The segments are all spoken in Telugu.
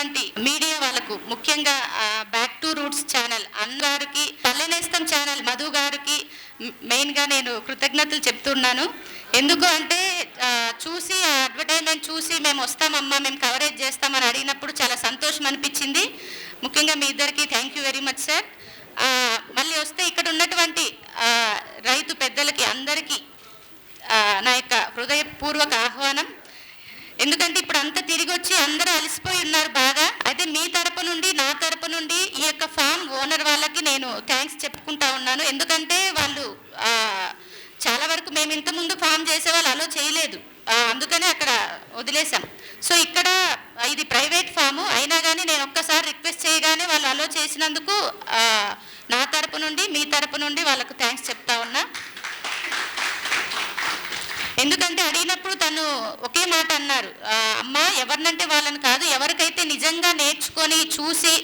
ఉన్నటువంటి మీడియా వాళ్ళకు ముఖ్యంగా బ్యాక్ టు రూట్స్ ఛానల్ అన్నగారికి పల్లెనేస్తం ఛానల్ మధు గారికి మెయిన్గా నేను కృతజ్ఞతలు చెప్తున్నాను. ఎందుకు అంటే చూసి ఆ అడ్వర్టైజ్మెంట్ చూసి మేము వస్తామమ్మా మేము కవరేజ్ చేస్తామని అడిగినప్పుడు చాలా సంతోషం అనిపించింది. ముఖ్యంగా మీ ఇద్దరికి thank you very much sir మళ్ళీ వస్తే ఇక్కడ ఉన్నటువంటి రైతు పెద్దలకి అందరికీ నా యొక్క హృదయపూర్వక ఆహ్వానం. ఎందుకంటే ఇప్పుడు అంతా తిరిగి వచ్చి అందరూ అలసిపోయి ఉన్నారు బాగా. అయితే మీ తరపు నుండి నా తరపు నుండి ఈ యొక్క ఫామ్ ఓనర్ వాళ్ళకి నేను థ్యాంక్స్ చెప్పుకుంటా ఉన్నాను. ఎందుకంటే వాళ్ళు చాలా వరకు మేము ఇంతకుముందు ఫామ్ చేసే వాళ్ళు అలో చేయలేదు. అందుకనే అక్కడ వదిలేసాం సో ఇక్కడ ఇది ప్రైవేట్ ఫాము. అయినా కానీ నేను ఒక్కసారి రిక్వెస్ట్ చేయగానే వాళ్ళు అలో చేసినందుకు నా తరపు నుండి మీ తరపు నుండి వాళ్ళకు థ్యాంక్స్ చెప్తా ఉన్నా. ఎందుకంటే అడిగినప్పుడు తను ఒకే మాట అన్నారు అమ్మ ఎవరినంటే వాళ్ళని కాదు ఎవరికైతే నిజంగా నేర్చుకొని చూసి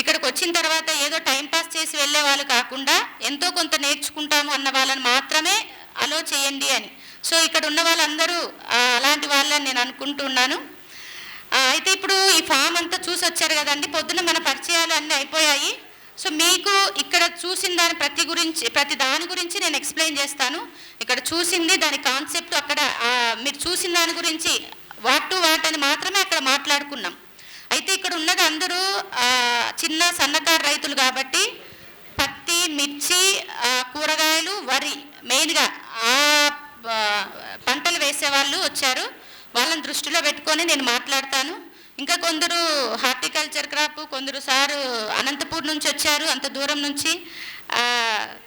ఇక్కడికి వచ్చిన తర్వాత ఏదో టైం పాస్ చేసి వెళ్ళే వాళ్ళు కాకుండా ఎంతో కొంత నేర్చుకుంటాము అన్న వాళ్ళని మాత్రమే అలో చేయండి అని. సో ఇక్కడ ఉన్న వాళ్ళందరూ అలాంటి వాళ్ళని నేను అనుకుంటున్నాను. అయితే ఇప్పుడు ఈ ఫామ్ అంతా చూసి వచ్చారు కదండి పొద్దున మన పరిచయాలు అన్నీ అయిపోయాయి. సో మీకు ఇక్కడ చూసిన దాని ప్రతి గురించి ప్రతి దాని గురించి నేను ఎక్స్ప్లెయిన్ చేస్తాను. ఇక్కడ చూసింది దాని కాన్సెప్ట్ అక్కడ మీరు చూసిన దాని గురించి వాట్ టు వాట్ అని మాత్రమే అక్కడ మాట్లాడుకున్నాం. అయితే ఇక్కడ ఉన్నది అందరూ చిన్న సన్నకారు రైతులు కాబట్టి పత్తి మిర్చి కూరగాయలు వరి మెయిన్గా ఆ ఆ, పంటలు వేసే వాళ్ళు వచ్చారు. వాళ్ళని దృష్టిలో పెట్టుకొని నేను మాట్లాడతాను. ఇంకా కొందరు హార్టికల్చర్ క్రాప్ కొందరు సార్ అనంతపూర్ నుంచి వచ్చారు అంత దూరం నుంచి.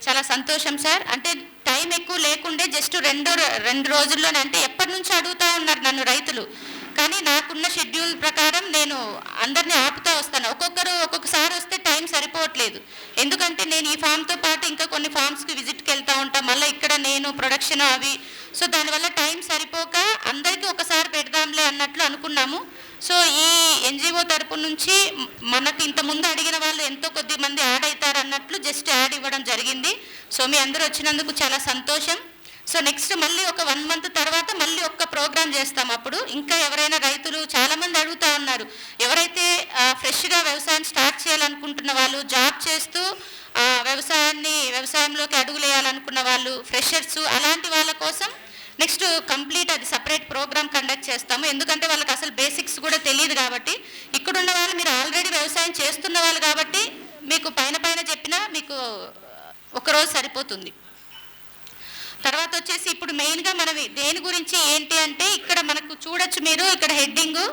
చాలా సంతోషం సార్. అంటే టైం ఎక్కువ లేకుండే జస్ట్ రెండు రెండు రోజుల్లోనే అంటే ఎప్పటి నుంచి అడుగుతా ఉన్నారు నన్ను రైతులు. కానీ నాకున్న షెడ్యూల్ ప్రకారం నేను అందరినీ ఆపుతా వస్తాను. ఒక్కొక్కరు ఒక్కొక్కసారి వస్తే టైం సరిపోవట్లేదు. ఎందుకంటే నేను ఈ ఫామ్తో పాటు ఇంకా కొన్ని ఫామ్స్కి విజిట్కి వెళ్తూ ఉంటాను మళ్ళీ ఇక్కడ నేను ప్రొడక్షన్ అవి. సో దానివల్ల టైం సరిపోక అందరికీ ఒకసారి పెడదాంలే అన్నట్లు అనుకున్నాము. సో ఈ ఎన్జిఓ తరపు నుంచి మనకి ఇంతకుముందు ఇంత ముందు అడిగిన వాళ్ళు ఎంతో కొద్ది మంది యాడ్ అవుతారు అన్నట్లు జస్ట్ యాడ్ ఇవ్వడం జరిగింది. సో మీ అందరూ వచ్చినందుకు చాలా సంతోషం. సో నెక్స్ట్ మళ్ళీ ఒక వన్ మంత్ తర్వాత మళ్ళీ ఒక్క ప్రోగ్రామ్ చేస్తాం అప్పుడు. ఇంకా ఎవరైనా రైతులు చాలామంది అడుగుతూ అడుగుతా ఉన్నారు ఎవరైతే ఫ్రెష్గా వ్యవసాయం స్టార్ట్ చేయాలనుకుంటున్న వాళ్ళు జాబ్ చేస్తూ వ్యవసాయాన్ని వ్యవసాయంలోకి అడుగులేయాలనుకున్న వాళ్ళు ఫ్రెషర్స్ అలాంటి వాళ్ళ కోసం నెక్స్ట్ కంప్లీట్ అది సపరేట్ ప్రోగ్రామ్ కండక్ట్ చేస్తాము. ఎందుకంటే వాళ్ళకి అసలు బేసిక్స్ కూడా తెలియదు కాబట్టి ఇక్కడున్న వాళ్ళు మీరు ఆల్రెడీ వ్యవసాయం చేస్తున్న వాళ్ళు కాబట్టి మీకు పైన పైన చెప్పినా మీకు ఒకరోజు సరిపోతుంది. తర్వాత వచ్చేసి ఇప్పుడు మెయిన్గా మనం దేని గురించి ఏంటి అంటే ఇక్కడ మనకు చూడొచ్చు మీరు ఇక్కడ హెడ్డింగ్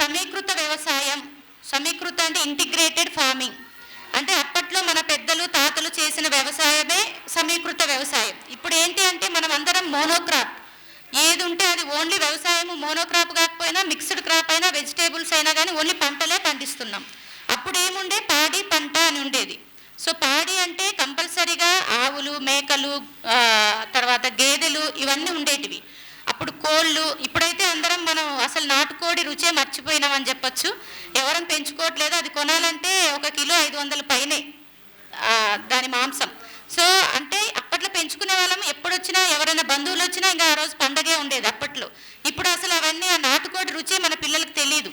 సమీకృత వ్యవసాయం. సమీకృత అంటే ఇంటిగ్రేటెడ్ ఫార్మింగ్ అంటే అప్పట్లో మన పెద్దలు తాతలు చేసిన వ్యవసాయమే సమీకృత వ్యవసాయం. ఇప్పుడు ఏంటి అంటే మనం అందరం మోనోక్రాప్. ఏది ఉంటే అది ఓన్లీ వ్యవసాయం మోనోక్రాప్ కాకపోయినా మిక్స్డ్ క్రాప్ అయినా వెజిటేబుల్స్ అయినా కానీ ఓన్లీ పంటలే పండిస్తున్నాం. అప్పుడు ఏముండే పాడి పంట అని ఉండేది. సో పాడి అంటే కంపల్సరీగా ఆవులు మేకలు తర్వాత గేదెలు ఇవన్నీ ఉండేటివి. అప్పుడు కోళ్ళు ఇప్పుడైతే అందరం మనం అసలు నాటుకోడి రుచే మర్చిపోయినామని చెప్పొచ్చు. ఎవరం పెంచుకోవట్లేదు అది కొనాలంటే ఒక కిలో ఐదు వందల పైనే దాని మాంసం. సో అంటే అప్పట్లో పెంచుకునే వాళ్ళం ఎప్పుడు వచ్చినా ఎవరైనా బంధువులు వచ్చినా ఇంకా ఆ రోజు పండగే ఉండేది అప్పట్లో. ఇప్పుడు అసలు అవన్నీ ఆ నాటుకోడి రుచి మన పిల్లలకు తెలియదు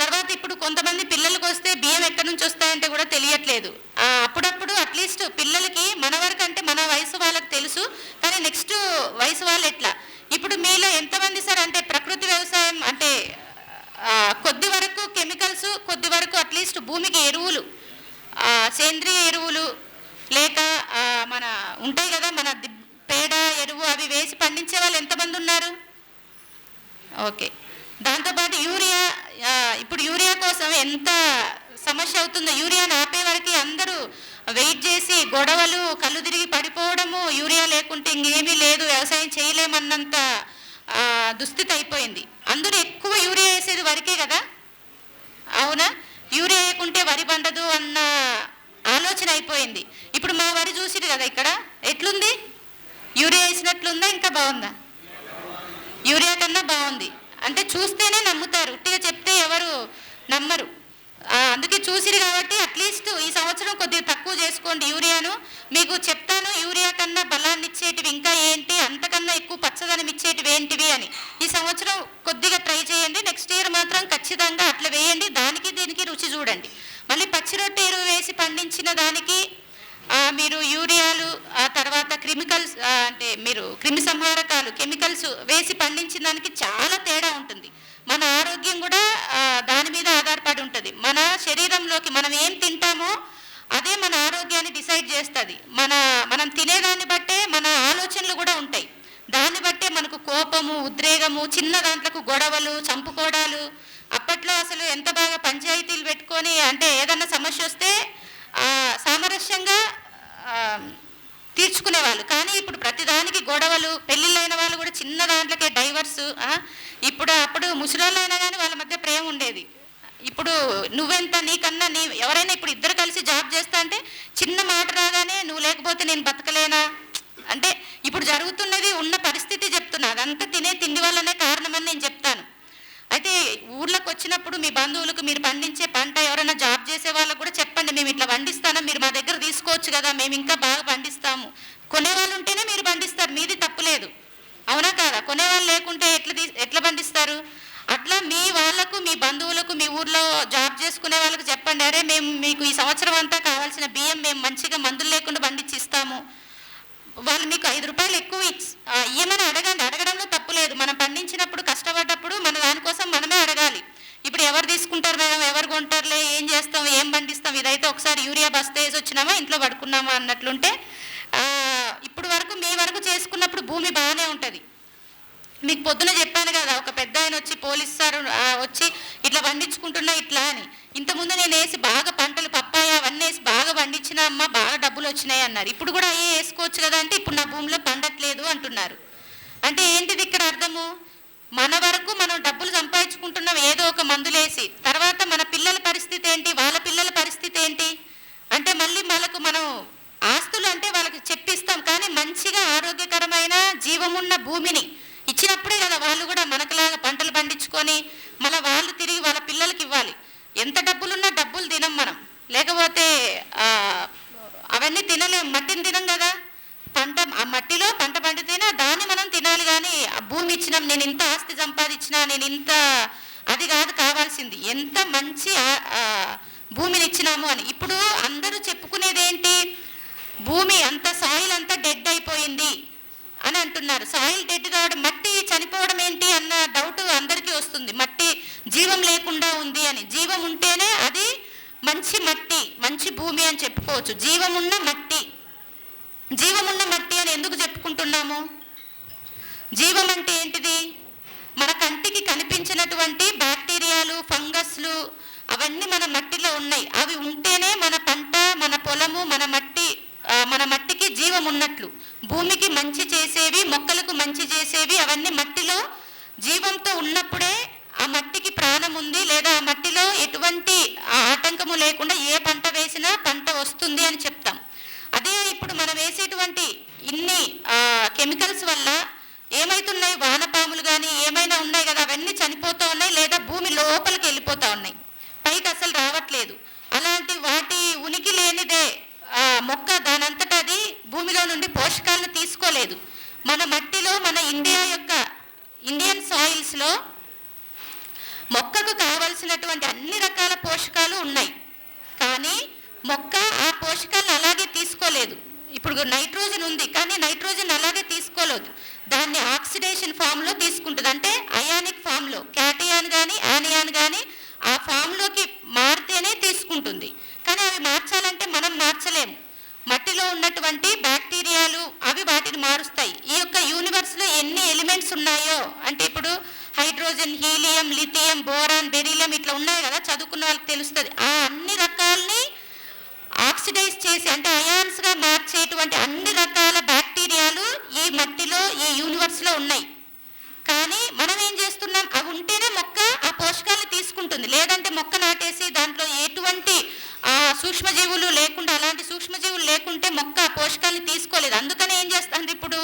తర్వాత ఇప్పుడు కొంతమంది పిల్లలకు వస్తే బియ్యం ఎక్కడి నుంచి వస్తాయంటే కూడా తెలియట్లేదు. అప్పుడప్పుడు అట్లీస్ట్ పిల్లలకి మన వరకు అంటే మన వయసు వాళ్ళకి తెలుసు కానీ నెక్స్ట్ వయసు వాళ్ళు ఎట్లా? ఇప్పుడు మీలో ఎంతమంది సార్ అంటే ప్రకృతి వ్యవసాయం అంటే కొద్ది వరకు కెమికల్స్ కొద్ది వరకు అట్లీస్ట్ భూమికి ఎరువులు సేంద్రియ ఎరువులు లేక మన ఉంటాయి కదా మన పేడ ఎరువు అవి వేసి పండించే వాళ్ళు ఎంతమంది ఉన్నారు? ఓకే. దాంతోపాటు యూరియా ఇప్పుడు యూరియా కోసం ఎంత సమస్య అవుతుందో యూరియాని ఆపే వరకు అందరూ వెయిట్ చేసి గొడవలు కళ్ళు తిరిగి పడిపోవడము యూరియా లేకుంటే ఇంకేమీ లేదు వ్యవసాయం చేయలేమన్నంత దుస్థితి అయిపోయింది. అందరూ ఎక్కువ యూరియా వేసేది వరకే కదా? అవునా? యూరియా వేయకుంటే వరి పండదు అన్న ఆలోచన అయిపోయింది. ఇప్పుడు మా వరి చూసిరు కదా ఇక్కడ? ఎట్లుంది? యూరియా వేసినట్లుందా? ఇంకా బాగుందా? యూరియా కన్నా బాగుంది. అంటే చూస్తేనే నమ్ముతారు. ఉట్టిగా చెప్తే ఎవరు నమ్మరు. అందుకే చూసిరు కాబట్టి అట్లీస్ట్ ఈ సంవత్సరం కొద్దిగా తక్కువ చేసుకోండి. యూరియాను మీకు చెప్తాను. యూరియా కన్నా బలాన్ని ఇచ్చేటివి ఇంకా ఏంటి? అంతకన్నా ఎక్కువ పచ్చదనం ఇచ్చేటివి ఏంటివి అని. ఈ సంవత్సరం కొద్దిగా ట్రై చేయండి. నెక్స్ట్ ఇయర్ మాత్రం ఖచ్చితంగా అట్లా వేయండి. దానికి దీనికి రుచి చూడండి. మళ్ళీ పచ్చి రొట్టె ఎరువు వేసి పండించిన దానికి మీరు యూరియాలు ఆ తర్వాత కెమికల్స్ అంటే మీరు క్రిమి సంహారకాలు కెమికల్స్ వేసి పండించిన దానికి చాలా తేడా ఉంటుంది. మన ఆరోగ్యం కూడా దాని మీద ఆధారపడి ఉంటుంది. మన శరీరంలోకి మనం ఏం తింటామో అదే మన ఆరోగ్యాన్ని డిసైడ్ చేస్తుంది. మన మనం తినేదాన్ని బట్టే మన ఆలోచనలు కూడా ఉంటాయి. దాన్ని బట్టే మనకు కోపము ఉద్రేగము చిన్న దాంట్లకు గొడవలు చంపుకోవడాలు అప్పట్లో అసలు ఎంత బాగా పంచాయతీలు పెట్టుకొని అంటే ఏదన్నా సమస్య వస్తే సామరస్యంగా తీర్చుకునేవాళ్ళు. కానీ ఇప్పుడు ప్రతిదానికి గొడవలు పెళ్ళిళ్ళైన వాళ్ళు కూడా చిన్న దాంట్లోకే డైవర్స్ ఇప్పుడు అప్పుడు ముసలాళ్ళైనా కానీ వాళ్ళ మధ్య ప్రేమ ఉండేది. ఇప్పుడు నువ్వెంత నీకన్నా నీ ఎవరైనా ఇప్పుడు ఇద్దరు కలిసి జాబ్ చేస్తా అంటే చిన్న మాట రాగానే నువ్వు లేకపోతే నేను బతకలేనా? అంటే ఇప్పుడు జరుగుతున్నది ఉన్న పరిస్థితి చెప్తున్నా. అదంతా తినే తిండి వల్లనే కారణమని నేను చెప్తాను. అయితే ఊర్లోకి వచ్చినప్పుడు మీ బంధువులకు మీరు పండించే పంట ఎవరైనా జాబ్ చేసే వాళ్ళకు కూడా చెప్పండి మేము ఇట్లా పండిస్తాను మీరు మా దగ్గర తీసుకోవచ్చు కదా మేము ఇంకా బాగా పండిస్తాము. కొనేవాళ్ళు ఉంటేనే మీరు పండిస్తారు మీది తప్పులేదు అవునా కాదా? కొనేవాళ్ళు లేకుంటే ఎట్లా తీ ఎట్లా పండిస్తారు? అట్లా మీ వాళ్ళకు మీ బంధువులకు మీ ఊర్లో జాబ్ చేసుకునే వాళ్ళకి చెప్పండి అరే మేము మీకు ఈ సంవత్సరం అంతా కావాల్సిన బియ్యం మేము మంచిగా మందులు లేకుండా పండించి ఇస్తాము. వాళ్ళు మీకు ఐదు రూపాయలు ఎక్కువ ఇచ్చి ఇయ్యమని అడగండి అడగడంలో తప్ప లేదు. మనం పండించినప్పుడు కష్టపడ్డప్పుడు మన దానికోసం మనమే అడగాలి. ఇప్పుడు ఎవరు తీసుకుంటారు మేడం ఎవరు కొంటారులే? ఏం చేస్తాం? ఏం పండిస్తాం? ఇదైతే ఒకసారి యూరియా బస్తా వేసి వచ్చినామా? ఇంట్లో పడుకున్నామా? అన్నట్లుంటే ఇప్పుడు వరకు మీ వరకు చేసుకున్నప్పుడు భూమి బాగానే ఉంటుంది. మీకు పొద్దున చెప్పాను కదా ఒక పెద్ద ఆయన వచ్చి పోలీస్ సార్ వచ్చి ఇట్లా పండించుకుంటున్నా ఇట్లా అని. ఇంతకుముందు నేను వేసి బాగా పంటలు పప్పాయ అవన్నీ వేసి బాగా పండించిన అమ్మ బాగా డబ్బులు వచ్చినాయి అన్నారు. ఇప్పుడు కూడా అయ్యే వేసుకోవచ్చు కదా అంటే ఇప్పుడు నా భూమిలో పండట్లేదు అంటున్నారు. అంటే ఏంటిది ఇక్కడ అర్థము? మన వరకు మనం డబ్బులు సంపాదించుకుంటున్నాం ఏదో ఒక మందులేసి. తర్వాత మన పిల్లల పరిస్థితి ఏంటి? వాళ్ళ పిల్లల పరిస్థితి ఏంటి? అంటే మళ్ళీ వాళ్ళకు మనం ఆస్తులు అంటే వాళ్ళకి చెప్పిస్తాం కానీ మంచిగా ఆరోగ్యకరమైన జీవమున్న భూమిని ఇచ్చినప్పుడే కదా వాళ్ళు కూడా మనకులాగా పంటలు పండించుకొని మళ్ళీ వాళ్ళు తిరిగి వాళ్ళ పిల్లలకి ఇవ్వాలి. ఎంత డబ్బులున్నా డబ్బులు తినం మనం. లేకపోతే అవన్నీ తినలేం మట్టిని తినం కదా. పంట ఆ మట్టిలో పంట పండితేనే దాన్ని మనం తినాలి. కానీ భూమి ఇచ్చినాం నేను ఇంత ఆస్తి సంపాదించినా నేను ఇంత అది కాదు కావాల్సింది. ఎంత మంచి భూమిని ఇచ్చినాము అని. ఇప్పుడు అందరూ చెప్పుకునేది ఏంటి భూమి అంత సాయిల్ అంతా డెడ్ అయిపోయింది అని అంటున్నారు. సాయిల్ డెడ్ కావడం మట్టి చనిపోవడం ఏంటి అన్న డౌట్ అందరికీ వస్తుంది. మట్టి జీవం లేకుండా ఉంది అని. జీవం ఉంటేనే అది మంచి మట్టి మంచి భూమి అని చెప్పుకోవచ్చు. జీవమున్న మట్టి. జీవమున్న మట్టి అని ఎందుకు చెప్పుకుంటున్నాము? జీవం అంటే ఏంటిది? మన కంటికి కనిపించినటువంటి బ్యాక్టీరియాలు ఫంగస్లు అవన్నీ మన మట్టిలో ఉన్నాయి. అవి ఉంటేనే మన పంట మన పొలము మన మట్టి మన మట్టికి జీవం ఉన్నట్లు. భూమికి మంచి చేసేవి మొక్కలకు మంచి చేసేవి అవన్నీ మట్టిలో జీవంతో ఉన్నప్పుడే ఆ మట్టికి ప్రాణం ఉంది లేదా ఆ మట్టిలో ఎటువంటి ఆటంకము లేకుండా ఏ పంట వేసినా పంట వస్తుంది అని చెప్తాం. అదే ఇప్పుడు మనం వేసేటువంటి ఇన్ని కెమికల్స్ వల్ల ఏమైతున్నాయి? వానపాములు కానీ ఏమైనా ఉన్నాయి కదా? అవన్నీ చనిపోతూ ఉన్నాయి లేదా భూమి లోపలికి వెళ్ళిపోతూ ఉన్నాయి? పైకి అసలు రావట్లేదు. అలాంటి వాటి ఉనికి లేనిదే మొక్క దానంతటా అది భూమిలో నుండి పోషకాలను తీసుకోలేదు. మన మట్టిలో మన ఇండియా యొక్క ఇండియన్ సాయిల్స్లో మొక్కకు కావలసినటువంటి అన్ని రకాల పోషకాలు ఉన్నాయి. కానీ మొక్క ఆ పోషకాలను అలాగే తీసుకోలేదు. ఇప్పుడు నైట్రోజన్ ఉంది కానీ నైట్రోజన్ అలాగే తీసుకోలేదు. దాన్ని ఆక్సిడేషన్ ఫామ్లో తీసుకుంటుంది. అంటే అయానిక్ ఫామ్లో క్యాటియాన్ కానీ యానియాన్ కానీ ఆ ఫామ్లోకి మారితేనే తీసుకుంటుంది. కానీ అవి మార్చాలంటే మనం మార్చలేము మట్టిలో ఉన్నటువంటి బ్యాక్టీరియాలు అవి వాటిని మారుస్తాయి. ఈ యొక్క యూనివర్స్లో ఎన్ని ఎలిమెంట్స్ ఉన్నాయో అంటే ఇప్పుడు hydrogen helium lithium boron beryllium ఇట్లా ఉన్నాయి కదా చదువుకున్న వాళ్ళకి తెలుస్తుంది. ఆ అన్ని ఆక్సిడైజ్ చేసి అంటే అయాన్స్గా మార్చేటువంటి అన్ని రకాల బ్యాక్టీరియాలు ఈ మట్టిలో ఈ యూనివర్స్లో ఉన్నాయి. కానీ మనం ఏం చేస్తున్నాం? అవి ఉంటేనే మొక్క పోషకాలు తీసుకుంటుంది. లేదంటే మొక్క నాటేసి దాంట్లో ఎటువంటి సూక్ష్మజీవులు లేకుండా అలాంటి సూక్ష్మజీవులు లేకుంటే మొక్క పోషకాలను తీసుకోలేదు. అందుకనే ఏం చేస్తుంది ఇప్పుడు?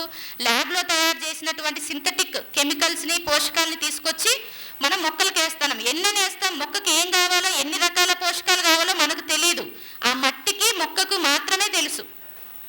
ల్యాబ్లో తయారు చేసినటువంటి సింథటిక్ కెమికల్స్ని పోషకాలని తీసుకొచ్చి మనం మొక్కలకు వేస్తాం. ఎన్ని వేస్తాం? మొక్కకి ఏం కావాలో ఎన్ని రకాల పోషకాలు కావాలో మనకు తెలియదు ఆ మట్టికి మొక్కకు మాత్రమే తెలుసు.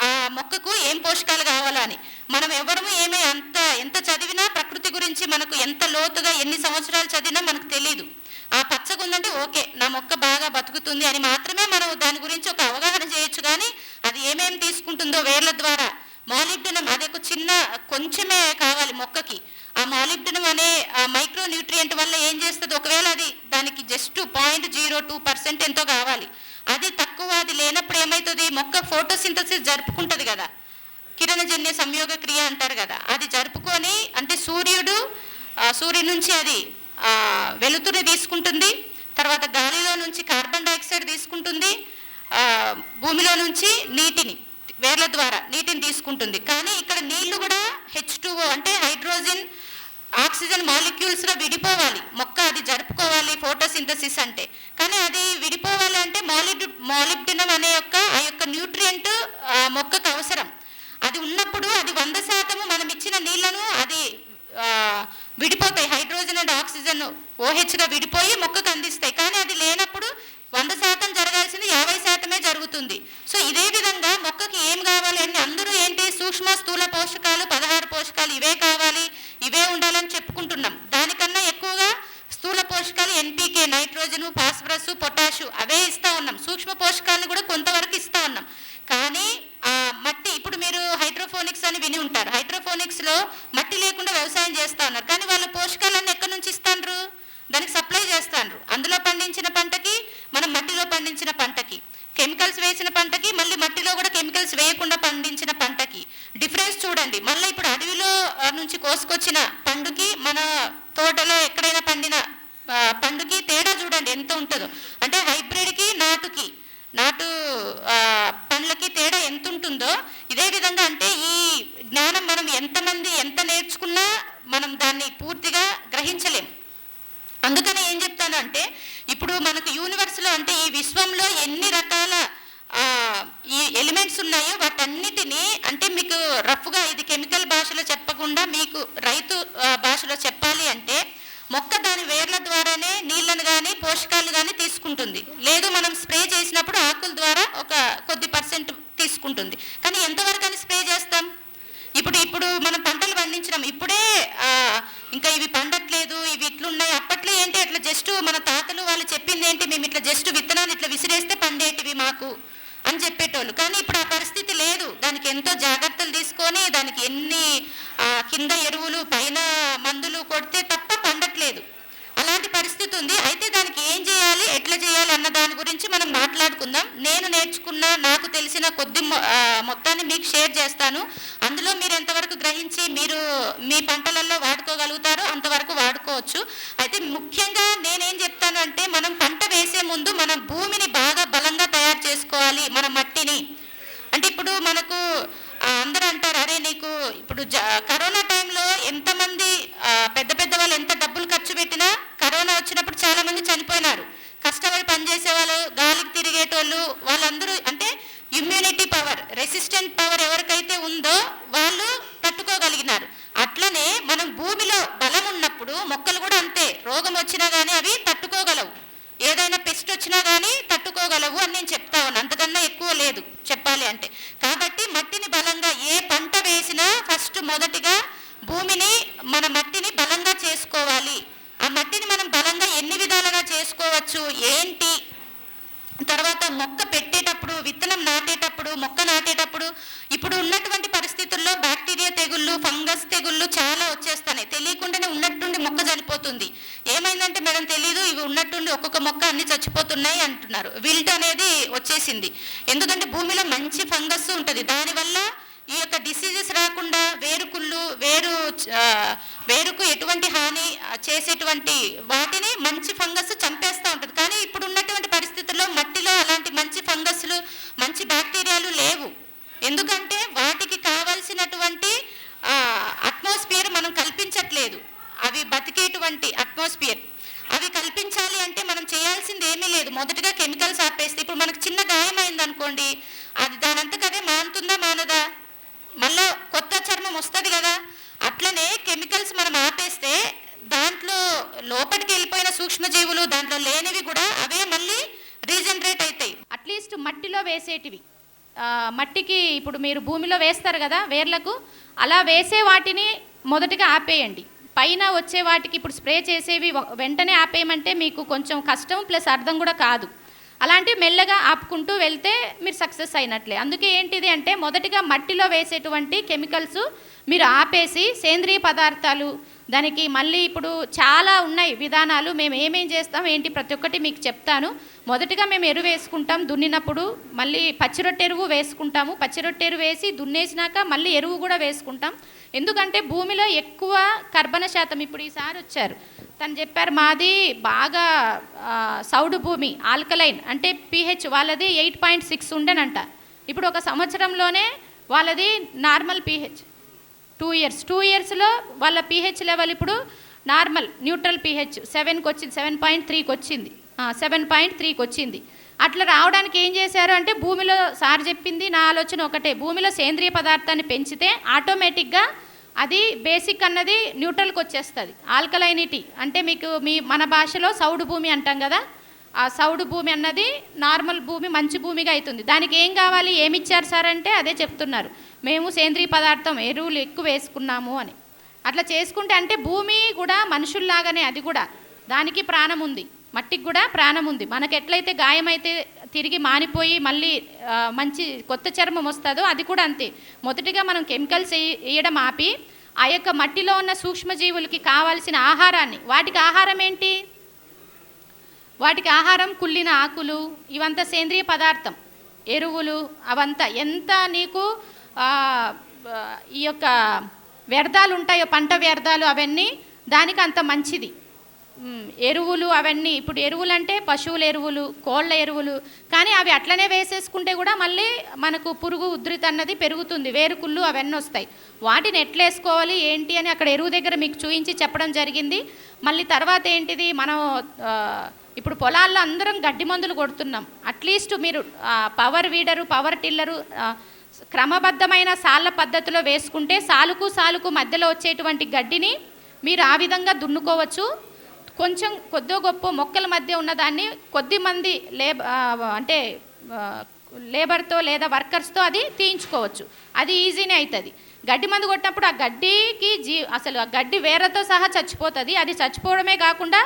ఆ మొక్కకు ఏం పోషకాలు కావాలని మనం ఎవరము ఏమీ అంత ఎంత చదివినా ప్రకృతి గురించి మనకు ఎంత లోతుగా ఎన్ని సంవత్సరాలు చదివినా మనకు తెలియదు ఆ పచ్చగా ఉందంటే ఓకే నా మొక్క బాగా బతుకుతుంది అని మాత్రమే మనం దాని గురించి ఒక అవగాహన చేయొచ్చు కానీ అది ఏమేమి తీసుకుంటుందో వేర్ల ద్వారా. మాలిబ్డనం అది ఒక చిన్న కొంచెమే కావాలి మొక్కకి. ఆ మాలిబ్డనం అనే మైక్రో న్యూట్రియంట్ వల్ల ఏం చేస్తుంది? ఒకవేళ అది దానికి just point zero two percent ఎంతో కావాలి. అది తక్కువ అది లేనప్పుడు ఏమవుతుంది మొక్క ఫోటోసింథసిస్ జరుపుకుంటుంది కదా. కిరణజన్య సంయోగ క్రియ అంటారు కదా. అది జరుపుకొని అంటే సూర్యుడు సూర్యుడి నుంచి అది వెలుతురు తీసుకుంటుంది. తర్వాత గాలిలో నుంచి కార్బన్ డైఆక్సైడ్ తీసుకుంటుంది. భూమిలో నుంచి నీటిని వేర్ల ద్వారా నీటిని తీసుకుంటుంది. కానీ ఇక్కడ నీళ్ళు కూడా హెచ్ అంటే హైడ్రోజన్ ఆక్సిజన్ మాలిక్యూల్స్లో విడిపోవాలి. మొక్క అది జరుపుకోవాలి ఫోటోసింథసిస్ అంటే. కానీ అది విడిపోవాలి అంటే మౌలిడ్ మౌలిబ్డినం అనే యొక్క ఆ యొక్క న్యూట్రియంట్ మొక్కకు అవసరం. అది ఉన్నప్పుడు అది వంద శాతము మనం ఇచ్చిన నీళ్ళను అది విడిపోతాయి. హైడ్రోజన్ అండ్ ఆక్సిజన్ ఓహెచ్గా విడిపోయి మొక్కకు అందిస్తాయి. కానీ అది లేనప్పుడు వంద శాతం జరగాల్సింది యాభై శాతమే జరుగుతుంది. సో ఇదే విధంగా మొక్కకి ఏం కావాలి అంటే అందరూ ఏంటి? సూక్ష్మ స్థూల పోషకాలు పదహారు పోషకాలు ఇవే కావాలి ఇవే ఉండాలని చెప్పుకుంటున్నాం. దానికన్నా ఎక్కువగా స్థూల పోషకాలు ఎన్పీకే నైట్రోజను ఫాస్ఫరస్ పొటాషు అవే ఇస్తా ఉన్నాం. సూక్ష్మ పోషకాలను కూడా కొంతవరకు ఇస్తూ ఉన్నాం. కానీ ఆ మట్టి ఇప్పుడు మీరు హైడ్రోఫోనిక్స్ అని విని ఉంటారు. హైడ్రోఫోనిక్స్లో మట్టి లేకుండా వ్యవసాయం చేస్తా ఉన్నారు. కానీ వాళ్ళ పోషకాలన్నీ ఎక్కడి నుంచి ఇస్తాండ్రు? దానికి సప్లై చేస్తాండ్రు. అందులో పండించిన పంటకి మనం మట్టిలో పండించిన పంటకి. కెమికల్స్ వేసిన పంటకి మళ్ళీ మట్టిలో కూడా కెమికల్స్ వేయకుండా పండించిన పంటకి. డిఫరెన్స్ చూడండి. మళ్ళీ ఇప్పుడు అడవిలో నుంచి కోసుకొచ్చిన పండుకి మన తోటలో పండుకి తేడా చూడండి ఎంత ఉంటుందో. అంటే హైబ్రిడ్కి నాటుకి నాటు పండ్లకి తేడా ఎంత ఉంటుందో ఇదే విధంగా అంటే ఈ జ్ఞానం మనం ఎంతమంది ఎంత నేర్చుకున్నా మనం దాన్ని పూర్తిగా గ్రహించలేం. అందుకనే ఏం చెప్తాను అంటే ఇప్పుడు మనకు యూనివర్స్లో అంటే ఈ విశ్వంలో ఎన్ని రకాల ఈ ఎలిమెంట్స్ ఉన్నాయో వాటన్నిటినీ అంటే మీకు రఫ్గా ఇది కెమికల్ భాషలో చెప్పకుండా మీకు రైతు భాషలో చెప్పాలి అంటే మొక్క దాని వేరు పోషకాలు కానీ తీసుకుంటుంది. లేదు మనం స్ప్రే చేసినప్పుడు ఆకుల ద్వారా ఒక కొద్ది పర్సెంట్ తీసుకుంటుంది. కానీ ఎంతవరకు అని స్ప్రే చేస్తాం? ఇప్పుడు ఇప్పుడు మనం పంటలు పండించినాం. ఇప్పుడే ఇంకా ఇవి పండట్లేదు ఇవి ఇట్లున్నాయి. అప్పట్లో ఏంటి అట్లా జస్ట్ మన తాతలు వాళ్ళు చెప్పింది ఏంటి మేము ఇట్లా జస్ట్ విత్తనాలు ఇట్లా విసిరేస్తే పండేటివి మాకు అని చెప్పేటోళ్ళు. కానీ ఇప్పుడు ఆ పరిస్థితి లేదు. దానికి ఎంతో జాగ్రత్తలు తీసుకొని దానికి ఎన్ని కింద ఎరువులు పైన మందులు కొడితే తప్ప పండట్లేదు. అలాంటి పరిస్థితి ఉంది. అయితే దానికి ఏం చేయాలి ఎట్లా చేయాలి అన్న దాని గురించి మనం మాట్లాడుకుందాం. నేను నేర్చుకున్న నాకు తెలిసిన కొద్ది మొ- మొత్తాన్ని మీకు షేర్ చేస్తాను. అందులో మీరు ఎంతవరకు గ్రహించి మీరు మీ పంటలలో వాడుకోగలుగుతారో అంతవరకు వాడుకోవచ్చు. అయితే ముఖ్యంగా నేనేం చెప్తాను అంటే మనం పంట వేసే ముందు మన భూమిని బాగా బలంగా తయారు చేసుకోవాలి మన మట్టిని. అంటే ఇప్పుడు మనకు అందరూ అంటారు అరే నీకు ఇప్పుడు కరోనా టైంలో ఎంతమంది పెద్ద పెద్ద వాళ్ళు ఎంత డబ్బులు ఖర్చు పెట్టినా కరోనా వచ్చినప్పుడు చాలా మంది చనిపోయినారు. కష్టపడి పనిచేసే వాళ్ళు గాలికి తిరిగేటోళ్ళు వాళ్ళందరూ అంటే ఇమ్యూనిటీ పవర్ రెసిస్టెంట్ పవర్ ఎవరికైతే ఉందో వాళ్ళు తట్టుకోగలిగినారు. అట్లనే మనం భూమిలో బలం ఉన్నప్పుడు మొక్కలు కూడా అంతే రోగం వచ్చినా కానీ అవి తట్టుకోగలవు. ఏదైనా పెస్ట్ వచ్చినా కానీ తట్టుకోగలవు అని నేను చెప్తా ఉన్నాను అంతకన్నా ఎక్కువ లేదు చెప్పాలి అంటే. కాబట్టి మట్టిని బలంగా ఏ పంట వేసినా ఫస్ట్ మొదటిగా భూమిని మన మట్టిని బలంగా చేసుకోవాలి. మట్టిని మనం బలంగా ఎన్ని విధాలుగా చేసుకోవచ్చు ఏంటి? తర్వాత మొక్క పెట్టేటప్పుడు విత్తనం నాటేటప్పుడు మొక్క నాటేటప్పుడు ఇప్పుడు ఉన్నటువంటి పరిస్థితుల్లో బ్యాక్టీరియా తెగుళ్ళు ఫంగస్ తెగుళ్ళు చాలా వచ్చేస్తున్నాయి తెలియకుండానే ఉన్నట్టుండి మొక్క చనిపోతుంది. ఏమైందంటే మేడం తెలియదు ఇవి ఉన్నట్టుండి ఒక్కొక్క మొక్క అన్ని చచ్చిపోతున్నాయి అంటున్నారు. విల్ట్ అనేది వచ్చేసింది. ఎందుకంటే భూమిలో మంచి ఫంగస్ ఉంటుంది. దానివల్ల ఈ యొక్క డిసీజెస్ రాకుండా వేరుకుళ్ళు వేరు వేరుకు ఎటువంటి హాని చేసేటువంటి వాటిని మంచి ఫంగస్ చంపేస్తూ ఉంటుంది. కానీ ఇప్పుడు ఉన్నటువంటి పరిస్థితుల్లో మట్టిలో అలాంటి మంచి ఫంగస్లు మంచి బ్యాక్టీరియాలు లేవు. ఎందుకంటే వాటికి కావలసినటువంటి అట్మాస్ఫియర్ మనం కల్పించట్లేదు. అవి బతికేటువంటి అట్మాస్ఫియర్ అవి కల్పించాలి అంటే మనం చేయాల్సింది ఏమీ లేదు. మొదటగా కెమికల్స్ ఆపేస్తే ఇప్పుడు మనకు చిన్న గాయం అయిందనుకోండి అది దానంతకు అదే మానుతుందా మానదా? మళ్ళా కొత్త చర్మం వస్తుంది కదా అట్లనే కెమికల్స్ మనం ఆపేస్తే దాంట్లో లోపలికి వెళ్ళిపోయిన సూక్ష్మజీవులు దాంట్లో లేనివి కూడా అవే మళ్ళీ రీజనరేట్ అవుతాయి. అట్లీస్ట్ మట్టిలో వేసేటివి. మట్టికి ఇప్పుడు మీరు భూమిలో వేస్తారు కదా వేర్లకు అలా వేసే వాటిని మొదటగా ఆపేయండి. పైన వచ్చే వాటికి ఇప్పుడు స్ప్రే చేసేవి వెంటనే ఆపేయమంటే మీకు కొంచెం కష్టం ప్లస్ అర్థం కూడా కాదు. అలాంటివి మెల్లగా ఆపుకుంటూ వెళ్తే మీరు సక్సెస్ అయినట్లే. అందుకే ఏంటిది అంటే మొదటిగా మట్టిలో వేసేటువంటి కెమికల్స్ మీరు ఆపేసి సేంద్రియ పదార్థాలు దానికి మళ్ళీ ఇప్పుడు చాలా ఉన్నాయి విధానాలు. మేము ఏమేం చేస్తాం ఏంటి ప్రతి ఒక్కటి మీకు చెప్తాను. మొదటిగా మేము ఎరువు వేసుకుంటాం దున్నినప్పుడు మళ్ళీ పచ్చిరొట్టె ఎరువు వేసుకుంటాము. పచ్చిరొట్టె ఎరువు వేసి దున్నేసినాక మళ్ళీ ఎరువు కూడా వేసుకుంటాం. ఎందుకంటే భూమిలో ఎక్కువ కర్బన శాతం ఇప్పుడు ఈసారి వచ్చారు. తను చెప్పారు మాది బాగా సౌడు భూమి ఆల్కలైన్. అంటే పిహెచ్ వాళ్ళది ఎయిట్ పాయింట్ సిక్స్ ఉండేనంట. ఇప్పుడు ఒక సంవత్సరంలోనే వాళ్ళది normal pH. Two years. Two ఇయర్స్లో వాళ్ళ పిహెచ్ లెవెల్ ఇప్పుడు నార్మల్ న్యూట్రల్ పిహెచ్. సెవెన్కి వచ్చింది సెవెన్ పాయింట్ త్రీకి వచ్చింది. సెవెన్ పాయింట్ త్రీకి వచ్చింది. అట్లా రావడానికి ఏం చేశారు అంటే భూమిలో సార్ చెప్పింది నా ఆలోచన ఒకటే. భూమిలో సేంద్రియ పదార్థాన్ని పెంచితే ఆటోమేటిక్గా అది బేసిక్ అన్నది న్యూట్రల్కి వచ్చేస్తుంది. ఆల్కలైనిటీ అంటే మీకు మీ మన భాషలో సౌడు భూమి అంటాం కదా ఆ సౌడు భూమి అన్నది నార్మల్ భూమి మంచి భూమిగా అవుతుంది దానికి ఏం కావాలి ఏమి ఇచ్చారు సార్ అంటే అదే చెప్తున్నారు. మేము సేంద్రియ పదార్థం ఎరువులు ఎక్కువ వేసుకున్నాము అని. అట్లా చేసుకుంటే అంటే భూమి కూడా మనుషుల్లాగానే అది కూడా. దానికి ప్రాణం ఉంది. మట్టికి కూడా ప్రాణం ఉంది. మనకు ఎట్లయితే గాయమైతే తిరిగి మానిపోయి మళ్ళీ మంచి కొత్త చర్మం వస్తుందో అది కూడా అంతే. మొదటిగా మనం కెమికల్స్ వేయడం ఆపి ఆ యొక్క మట్టిలో ఉన్న సూక్ష్మజీవులకి కావాల్సిన ఆహారాన్ని వాటికి ఆహారం ఏంటి? వాటికి ఆహారం కుళ్ళిన ఆకులు ఇవంతా సేంద్రియ పదార్థం. ఎరువులు అవంతా. ఎంత నీకు ఈ యొక్క వ్యర్థాలు ఉంటాయో పంట వ్యర్థాలు అవన్నీ దానికి అంత మంచిది. ఎరువులు అవన్నీ ఇప్పుడు ఎరువులు అంటే పశువుల ఎరువులు కోళ్ళ ఎరువులు కానీ అవి అట్లనే వేసేసుకుంటే కూడా మళ్ళీ మనకు పురుగు ఉధృతి అన్నది పెరుగుతుంది వేరుకుళ్ళు అవన్నీ వస్తాయి. వాటిని ఎట్లేసుకోవాలి ఏంటి అని అక్కడ ఎరువు దగ్గర మీకు చూపించి చెప్పడం జరిగింది. మళ్ళీ తర్వాత ఏంటిది మనం ఇప్పుడు పొలాల్లో అందరం గడ్డి మందులు కొడుతున్నాం. అట్లీస్ట్ మీరు పవర్ వీడరు పవర్ టిల్లరు క్రమబద్ధమైన సాళ్ళ పద్ధతిలో వేసుకుంటే సాలుకు సాలుకు మధ్యలో వచ్చేటువంటి గడ్డిని మీరు ఆ విధంగా దున్నుకోవచ్చు. కొంచెం కొద్దో గొప్ప మొక్కల మధ్య ఉన్నదాన్ని కొద్ది మంది లేబ అంటే లేబర్తో లేదా వర్కర్స్తో అది తీయించుకోవచ్చు. అది ఈజీనే అవుతుంది గడ్డి మందు కొట్టినప్పుడు ఆ గడ్డికి జీ అసలు ఆ గడ్డి వేర్లతో సహా చచ్చిపోతుంది. అది చచ్చిపోవడమే కాకుండా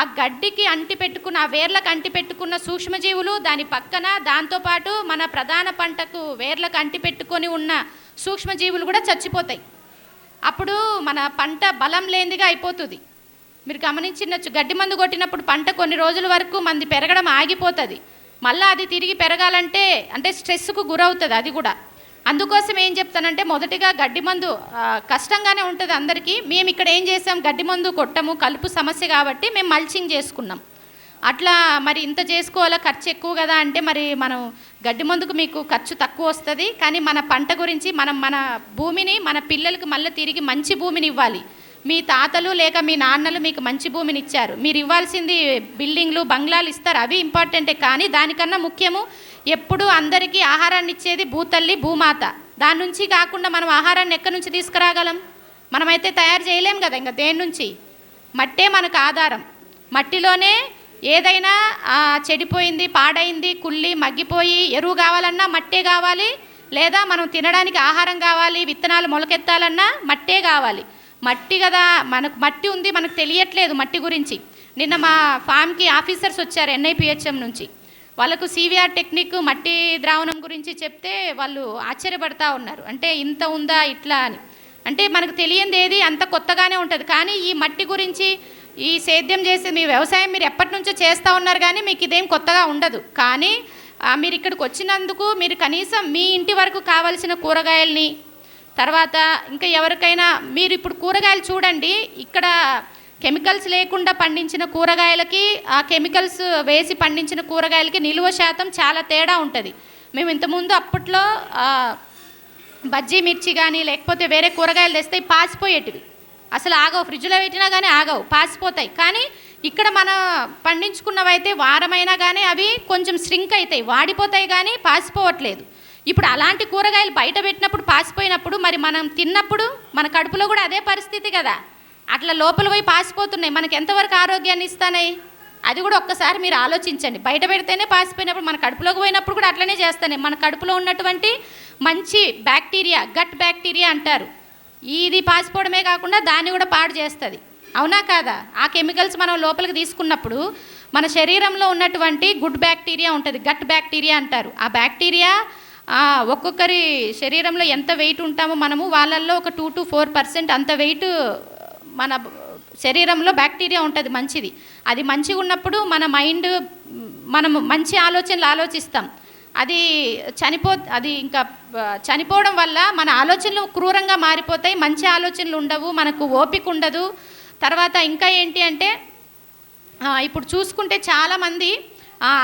ఆ గడ్డికి అంటి పెట్టుకున్న ఆ వేర్లకు అంటి పెట్టుకున్న సూక్ష్మజీవులు దాని పక్కన దాంతోపాటు మన ప్రధాన పంటకు వేర్లకు అంటి పెట్టుకొని ఉన్న సూక్ష్మజీవులు కూడా చచ్చిపోతాయి. అప్పుడు మన పంట బలం లేనిదిగా అయిపోతుంది. మీరు గమనించినచ్చు గడ్డి మందు కొట్టినప్పుడు పంట కొన్ని రోజుల వరకు మంది పెరగడం ఆగిపోతుంది. మళ్ళీ అది తిరిగి పెరగాలంటే అంటే స్ట్రెస్కు గురవుతుంది అది కూడా. అందుకోసం ఏం చెప్తానంటే మొదటిగా గడ్డి మందు కష్టంగానే ఉంటుంది అందరికీ. మేము ఇక్కడ ఏం చేసాం గడ్డి మందు కొట్టము కలుపు సమస్య కాబట్టి మేము మల్చింగ్ చేసుకున్నాం. అట్లా మరి ఇంత చేసుకోవాలా ఖర్చు ఎక్కువ కదా అంటే మరి మనం గడ్డి మందుకు మీకు ఖర్చు తక్కువ వస్తుంది. కానీ మన పంట గురించి మనం మన భూమిని మన పిల్లలకు మళ్ళీ తిరిగి మంచి భూమిని ఇవ్వాలి. మీ తాతలు లేక మీ నాన్నలు మీకు మంచి భూమిని ఇచ్చారు మీరు ఇవ్వాల్సింది బిల్డింగ్లు బంగ్లాలు ఇస్తారు. అవి ఇంపార్టెంటే కానీ దానికన్నా ముఖ్యము ఎప్పుడు అందరికీ ఆహారాన్ని ఇచ్చేది భూతల్లి భూమాత. దాని నుంచి కాకుండా మనం ఆహారాన్ని ఎక్కడి నుంచి తీసుకురాగలం? మనమైతే తయారు చేయలేం కదా ఇంకా దేని నుంచి? మట్టే మనకు ఆధారం. మట్టిలోనే ఏదైనా చెడిపోయింది పాడైంది కుళ్ళి మగ్గిపోయి ఎరువు కావాలన్నా మట్టే కావాలి. లేదా మనం తినడానికి ఆహారం కావాలి విత్తనాలు మొలకెత్తాలన్నా మట్టే కావాలి. మట్టి కదా మనకు మట్టి ఉంది మనకు తెలియట్లేదు మట్టి గురించి. నిన్న మా ఫామ్కి ఆఫీసర్స్ వచ్చారు ఎన్ఐపిహెచ్ఎం నుంచి. వాళ్ళకు సివిఆర్ టెక్నిక్ మట్టి ద్రావణం గురించి చెప్తే వాళ్ళు ఆశ్చర్యపడతా ఉన్నారు. అంటే ఇంత ఉందా ఇట్లా అని. అంటే మనకు తెలియంది ఏది అంత కొత్తగానే ఉంటుంది. కానీ ఈ మట్టి గురించి ఈ సేద్యం చేసే మీ వ్యవసాయం మీరు ఎప్పటి నుంచో చేస్తూ ఉన్నారు కానీ మీకు ఇదేం కొత్తగా ఉండదు. కానీ మీరు ఇక్కడికి వచ్చినందుకు మీరు కనీసం మీ ఇంటి వరకు కావలసిన కూరగాయల్ని తర్వాత ఇంకా ఎవరికైనా మీరు ఇప్పుడు కూరగాయలు చూడండి ఇక్కడ కెమికల్స్ లేకుండా పండించిన కూరగాయలకి ఆ కెమికల్స్ వేసి పండించిన కూరగాయలకి నిలువ శాతం చాలా తేడా ఉంటుంది. మేము ఇంతకుముందు అప్పట్లో బజ్జీ మిర్చి కానీ లేకపోతే వేరే కూరగాయలు తెస్తే పాసిపోయేటివి. అసలు ఆగవు ఫ్రిడ్జ్లో పెట్టినా కానీ ఆగవు పాసిపోతాయి. కానీ ఇక్కడ మన పండించుకున్నవైతే వారమైనా కానీ అవి కొంచెం స్ట్రింక్ అవుతాయి వాడిపోతాయి కానీ పాసిపోవట్లేదు. ఇప్పుడు అలాంటి కూరగాయలు బయట పెట్టినప్పుడు పాసిపోయినప్పుడు మరి మనం తిన్నప్పుడు మన కడుపులో కూడా అదే పరిస్థితి కదా. అట్లా లోపల పోయి పాసిపోతున్నాయి. మనకి ఎంతవరకు ఆరోగ్యాన్ని ఇస్తానాయి? అది కూడా ఒక్కసారి మీరు ఆలోచించండి. బయట పెడితేనే పాసిపోయినప్పుడు మన కడుపులోకి పోయినప్పుడు కూడా అట్లనే చేస్తానే. మన కడుపులో ఉన్నటువంటి మంచి బ్యాక్టీరియా గట్ బ్యాక్టీరియా అంటారు. ఇది పాసిపోవడమే కాకుండా దాన్ని కూడా పాడు చేస్తుంది. అవునా కాదా? ఆ కెమికల్స్ మనం లోపలికి తీసుకున్నప్పుడు మన శరీరంలో ఉన్నటువంటి గుడ్ బ్యాక్టీరియా ఉంటుంది. గట్ బ్యాక్టీరియా అంటారు. ఆ బ్యాక్టీరియా ఒక్కొక్కరి శరీరంలో ఎంత వెయిట్ ఉంటామో మనము వాళ్ళల్లో ఒక టూ టు ఫోర్ పర్సెంట్ అంత వెయిట్ మన శరీరంలో బ్యాక్టీరియా ఉంటుంది మంచిది. అది మంచిగా ఉన్నప్పుడు మన మైండ్ మనం మంచి ఆలోచనలు ఆలోచిస్తాం. అది చనిపో అది ఇంకా చనిపోవడం వల్ల మన ఆలోచనలు క్రూరంగా మారిపోతాయి మంచి ఆలోచనలు ఉండవు మనకు ఓపిక ఉండదు. తర్వాత ఇంకా ఏంటి అంటే ఇప్పుడు చూసుకుంటే చాలామంది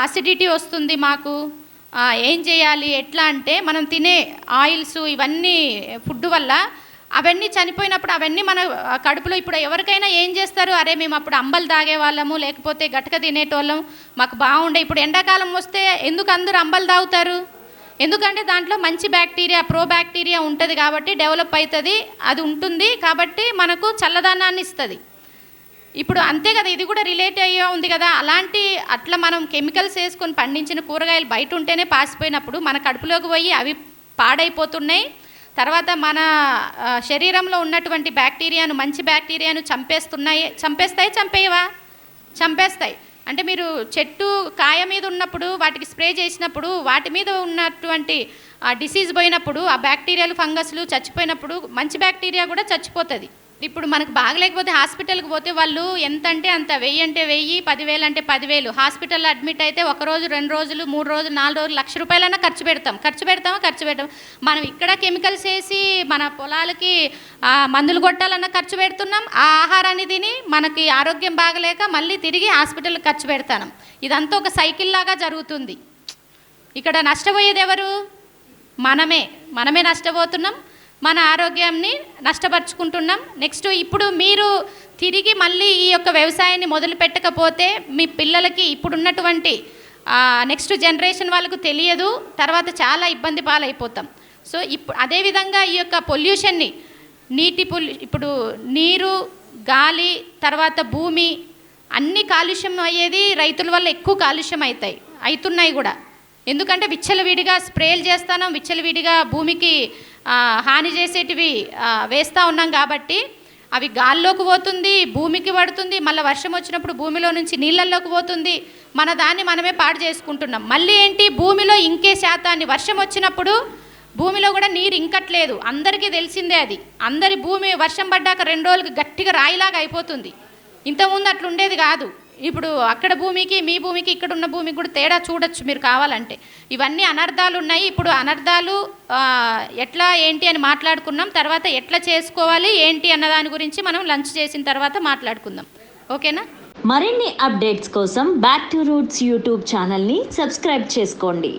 అసిడిటీ వస్తుంది మాకు. ఏం చేయాలి ఎట్లా అంటే మనం తినే ఆయిల్స్ ఇవన్నీ ఫుడ్ వల్ల అవన్నీ చనిపోయినప్పుడు అవన్నీ మన కడుపులో ఇప్పుడు ఎవరికైనా ఏం చేస్తారు? అరే మేము అప్పుడు అంబలు తాగేవాళ్ళము లేకపోతే గటక తినేటోళ్ళం మాకు బాగుండే. ఇప్పుడు ఎండాకాలం వస్తే ఎందుకు అందరూ అంబలు తాగుతారు? ఎందుకంటే దాంట్లో మంచి బ్యాక్టీరియా ప్రో బ్యాక్టీరియా ఉంటుంది కాబట్టి డెవలప్ అవుతుంది అది ఉంటుంది కాబట్టి మనకు చల్లదనాన్ని ఇస్తుంది. ఇప్పుడు అంతే కదా ఇది కూడా రిలేట్ అయ్యే ఉంది కదా. అలాంటి అట్లా మనం కెమికల్స్ వేసుకొని పండించిన కూరగాయలు బయట ఉంటేనే పాసిపోయినప్పుడు మన కడుపులోకి పోయి అవి పాడైపోతున్నాయి. తర్వాత మన శరీరంలో ఉన్నటువంటి బ్యాక్టీరియాను మంచి బ్యాక్టీరియాను చంపేస్తున్నాయి. చంపేస్తాయి చంపేయవా? చంపేస్తాయి. అంటే మీరు చెట్టు కాయ మీద ఉన్నప్పుడు వాటికి స్ప్రే చేసినప్పుడు వాటి మీద ఉన్నటువంటి డిసీజ్ పోయినప్పుడు ఆ బ్యాక్టీరియాలు ఫంగస్లు చచ్చిపోయినప్పుడు మంచి బ్యాక్టీరియా కూడా చచ్చిపోతుంది. ఇప్పుడు మనకు బాగలేకపోతే హాస్పిటల్కి పోతే వాళ్ళు ఎంత అంటే అంత వెయ్యి అంటే వెయ్యి పదివేలు అంటే పదివేలు. హాస్పిటల్లో అడ్మిట్ అయితే ఒక రోజు రెండు రోజులు మూడు రోజులు నాలుగు రోజులు లక్ష రూపాయలైనా ఖర్చు పెడతాం. ఖర్చు పెడతామో? ఖర్చు పెడతాం మనం ఇక్కడ కెమికల్స్ వేసి మన పొలాలకి మందులు కొట్టాలన్నా ఖర్చు పెడుతున్నాం. ఆ ఆహారాన్ని తిని మనకి ఆరోగ్యం బాగలేక మళ్ళీ తిరిగి హాస్పిటల్కి ఖర్చు పెడతాం. ఇదంతా ఒక సైకిల్ లాగా జరుగుతుంది. ఇక్కడ నష్టపోయేది ఎవరు? మనమే. మనమే నష్టపోతున్నాం. మన ఆరోగ్యాన్ని నష్టపరుచుకుంటున్నాం. నెక్స్ట్ ఇప్పుడు మీరు తిరిగి మళ్ళీ ఈ యొక్క వ్యవసాయాన్ని మొదలు పెట్టకపోతే మీ పిల్లలకి ఇప్పుడున్నటువంటి నెక్స్ట్ జనరేషన్ వాళ్ళకు తెలియదు. తర్వాత చాలా ఇబ్బంది పాలైపోతాం. సో ఇప్పుడు అదేవిధంగా ఈ యొక్క పొల్యూషన్ని నీటి పొల్యూ ఇప్పుడు నీరు గాలి తర్వాత భూమి అన్ని కాలుష్యం అయ్యేది రైతుల వల్ల ఎక్కువ కాలుష్యం అవుతాయి అవుతున్నాయి కూడా. ఎందుకంటే విచ్చలవిడిగా స్ప్రేలు చేస్తాను విచ్చలవిడిగా భూమికి హాని చేసేటివి వేస్తూ ఉన్నాం కాబట్టి అవి గాల్లోకి పోతుంది భూమికి పడుతుంది మళ్ళీ వర్షం వచ్చినప్పుడు భూమిలో నుంచి నీళ్ళల్లోకి పోతుంది. మన దాన్ని మనమే పాడు చేసుకుంటున్నాం. మళ్ళీ ఏంటి? భూమిలో ఇంకే శాతాన్ని వర్షం వచ్చినప్పుడు భూమిలో కూడా నీరు ఇంకట్లేదు. అందరికీ తెలిసిందే అది. అందరి భూమి వర్షం పడ్డాక రెండు రోజులకి గట్టిగా రాయిలాగా అయిపోతుంది. ఇంతకుముందు అట్లుండేది కాదు. ఇప్పుడు అక్కడ భూమికి మీ భూమికి ఇక్కడ ఉన్న భూమికి కూడా తేడా చూడొచ్చు మీరు కావాలంటే. ఇవన్నీ అనర్థాలు ఉన్నాయి. ఇప్పుడు అనర్థాలు ఎట్లా ఏంటి అని మాట్లాడుకున్నాం. తర్వాత ఎట్లా చేసుకోవాలి ఏంటి అన్న దాని గురించి మనం లంచ్ చేసిన తర్వాత మాట్లాడుకుందాం. ఓకేనా? మరిన్ని అప్డేట్స్ కోసం బ్యాక్ టు రూట్స్ యూట్యూబ్ ఛానల్ని సబ్స్క్రైబ్ చేసుకోండి.